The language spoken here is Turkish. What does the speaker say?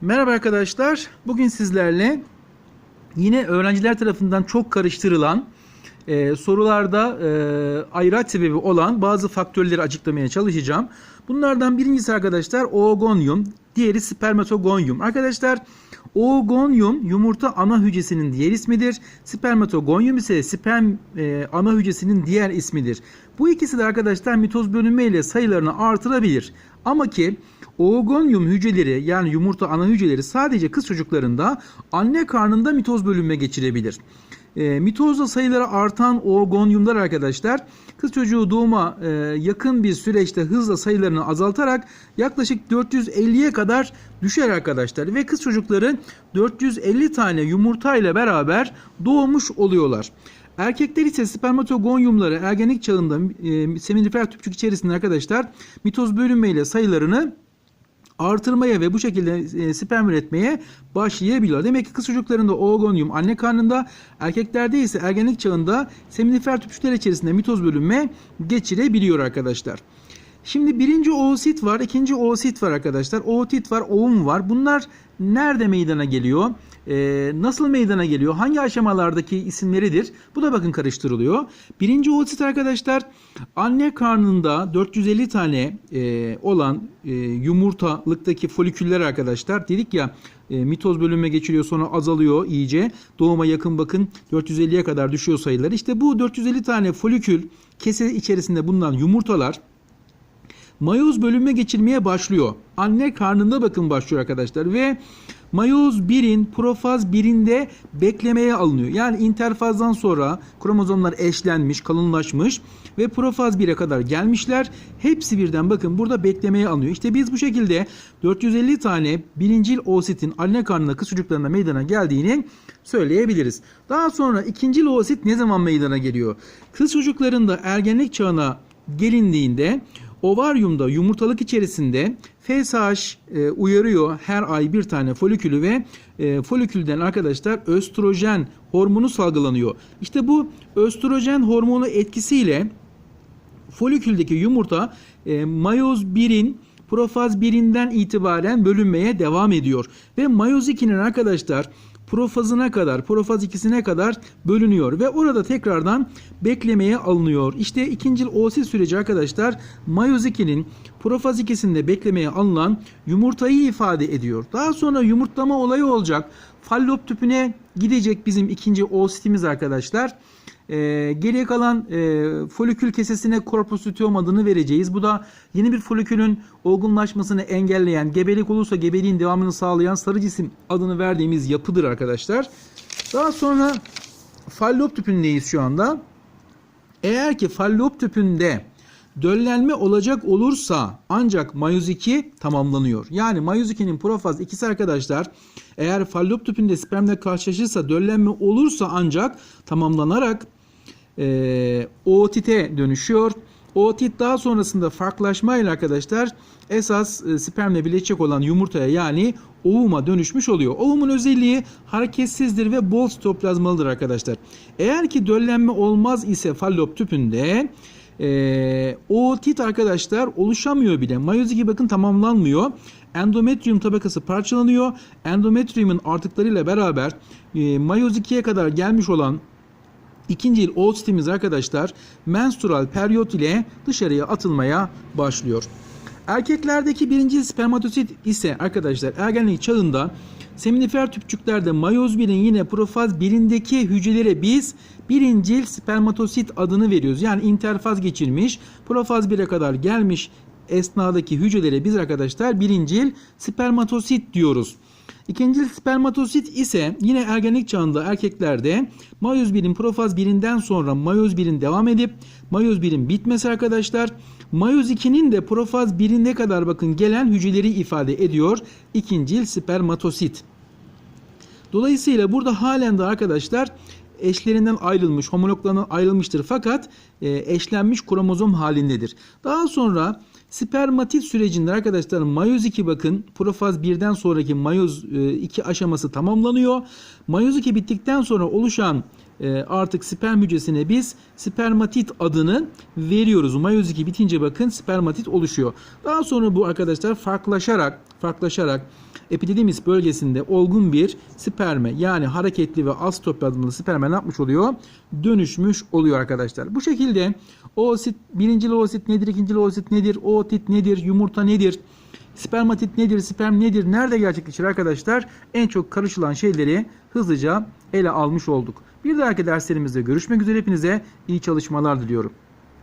Merhaba arkadaşlar. Bugün sizlerle yine öğrenciler tarafından çok karıştırılan e, sorularda e, ayraç sebebi olan bazı faktörleri açıklamaya çalışacağım. Bunlardan birincisi arkadaşlar oogonyum, diğeri spermatogonyum. Arkadaşlar oogonyum yumurta ana hücresinin diğer ismidir. Spermatogonyum ise sperm e, ana hücresinin diğer ismidir. Bu ikisi de arkadaşlar mitoz bölünme ile sayılarını artırabilir. Ama ki oogonyum hücreleri yani yumurta ana hücreleri sadece kız çocuklarında anne karnında mitoz bölünme geçirebilir. E, mitozda sayıları artan oogonyumlar arkadaşlar kız çocuğu doğuma e, yakın bir süreçte hızla sayılarını azaltarak yaklaşık 450'ye kadar düşer arkadaşlar ve kız çocukları 450 tane yumurta ile beraber doğmuş oluyorlar. Erkekler ise spermatogonyumları ergenlik çağında e, seminifer tüpçük içerisinde arkadaşlar mitoz bölünmeyle sayılarını artırmaya ve bu şekilde e, sperm üretmeye başlayabiliyor. Demek ki kız çocuklarında oogonyum anne karnında, erkeklerde ise ergenlik çağında seminifer tüpçükler içerisinde mitoz bölünme geçirebiliyor arkadaşlar. Şimdi birinci oosit var, ikinci oosit var arkadaşlar. Ootit var, ovum var. Bunlar nerede meydana geliyor? Ee, nasıl meydana geliyor? Hangi aşamalardaki isimleridir? Bu da bakın karıştırılıyor. Birinci oosit arkadaşlar anne karnında 450 tane e, olan e, yumurtalıktaki foliküller arkadaşlar. Dedik ya e, mitoz bölünme geçiriyor sonra azalıyor iyice. Doğuma yakın bakın 450'ye kadar düşüyor sayıları. İşte bu 450 tane folikül kese içerisinde bulunan yumurtalar mayoz bölünme geçirmeye başlıyor. Anne karnında bakın başlıyor arkadaşlar ve mayoz 1'in profaz 1'inde beklemeye alınıyor. Yani interfazdan sonra kromozomlar eşlenmiş, kalınlaşmış ve profaz 1'e kadar gelmişler. Hepsi birden bakın burada beklemeye alınıyor. İşte biz bu şekilde 450 tane birincil oositin anne karnında kız çocuklarında meydana geldiğini söyleyebiliriz. Daha sonra ikincil oosit ne zaman meydana geliyor? Kız çocuklarında ergenlik çağına gelindiğinde Ovaryumda yumurtalık içerisinde FSH e, uyarıyor her ay bir tane folikülü ve e, folikülden arkadaşlar östrojen hormonu salgılanıyor. İşte bu östrojen hormonu etkisiyle foliküldeki yumurta e, mayoz 1'in profaz 1'inden itibaren bölünmeye devam ediyor. Ve mayoz 2'nin arkadaşlar profazına kadar, profaz ikisine kadar bölünüyor ve orada tekrardan beklemeye alınıyor. İşte ikinci oosit süreci arkadaşlar mayoz 2'nin profaz ikisinde beklemeye alınan yumurtayı ifade ediyor. Daha sonra yumurtlama olayı olacak. Fallop tüpüne gidecek bizim ikinci oositimiz arkadaşlar. E, geriye kalan e, folikül kesesine korpusitiyom adını vereceğiz. Bu da yeni bir folikülün olgunlaşmasını engelleyen, gebelik olursa gebeliğin devamını sağlayan sarı cisim adını verdiğimiz yapıdır arkadaşlar. Daha sonra fallop tüpündeyiz şu anda. Eğer ki fallop tüpünde döllenme olacak olursa ancak mayoz 2 tamamlanıyor. Yani mayoz 2'nin profaz ikisi arkadaşlar eğer fallop tüpünde spermle karşılaşırsa döllenme olursa ancak tamamlanarak e, ootite dönüşüyor. Ootit daha sonrasında farklılaşmayla arkadaşlar esas e, spermle birleşecek olan yumurtaya yani ovuma dönüşmüş oluyor. Ovumun özelliği hareketsizdir ve bol sitoplazmalıdır arkadaşlar. Eğer ki döllenme olmaz ise fallop tüpünde e, ootit arkadaşlar oluşamıyor bile. Mayoz 2 bakın tamamlanmıyor. Endometrium tabakası parçalanıyor. Endometriumun artıklarıyla beraber e, mayoz 2'ye kadar gelmiş olan İkinci yıl oostimiz arkadaşlar menstrual periyot ile dışarıya atılmaya başlıyor. Erkeklerdeki birinci spermatosit ise arkadaşlar ergenlik çağında seminifer tüpçüklerde mayoz 1'in yine profaz 1'indeki hücrelere biz birincil spermatosit adını veriyoruz. Yani interfaz geçirmiş profaz 1'e kadar gelmiş esnadaki hücrelere biz arkadaşlar birincil spermatosit diyoruz. İkinci spermatosit ise yine ergenlik çağında erkeklerde mayoz 1'in profaz 1'inden sonra mayoz 1'in devam edip mayoz 1'in bitmesi arkadaşlar. Mayoz 2'nin de profaz 1'ine kadar bakın gelen hücreleri ifade ediyor. İkincil spermatosit. Dolayısıyla burada halen de arkadaşlar eşlerinden ayrılmış, homologlarından ayrılmıştır fakat e, eşlenmiş kromozom halindedir. Daha sonra spermatit sürecinde arkadaşlar mayoz 2 bakın profaz 1'den sonraki mayoz 2 aşaması tamamlanıyor. Mayoz 2 bittikten sonra oluşan e, artık sperm hücresine biz spermatit adını veriyoruz. Mayoz 2 bitince bakın spermatit oluşuyor. Daha sonra bu arkadaşlar farklılaşarak farklılaşarak epididymis bölgesinde olgun bir sperme yani hareketli ve astopya adlı sperme ne yapmış oluyor? Dönüşmüş oluyor arkadaşlar. Bu şekilde oosit, birinci oosit nedir, ikinci oosit nedir, ootit nedir, yumurta nedir, spermatit nedir, sperm nedir, nerede gerçekleşir arkadaşlar? En çok karışılan şeyleri hızlıca ele almış olduk. Bir dahaki derslerimizde görüşmek üzere hepinize iyi çalışmalar diliyorum.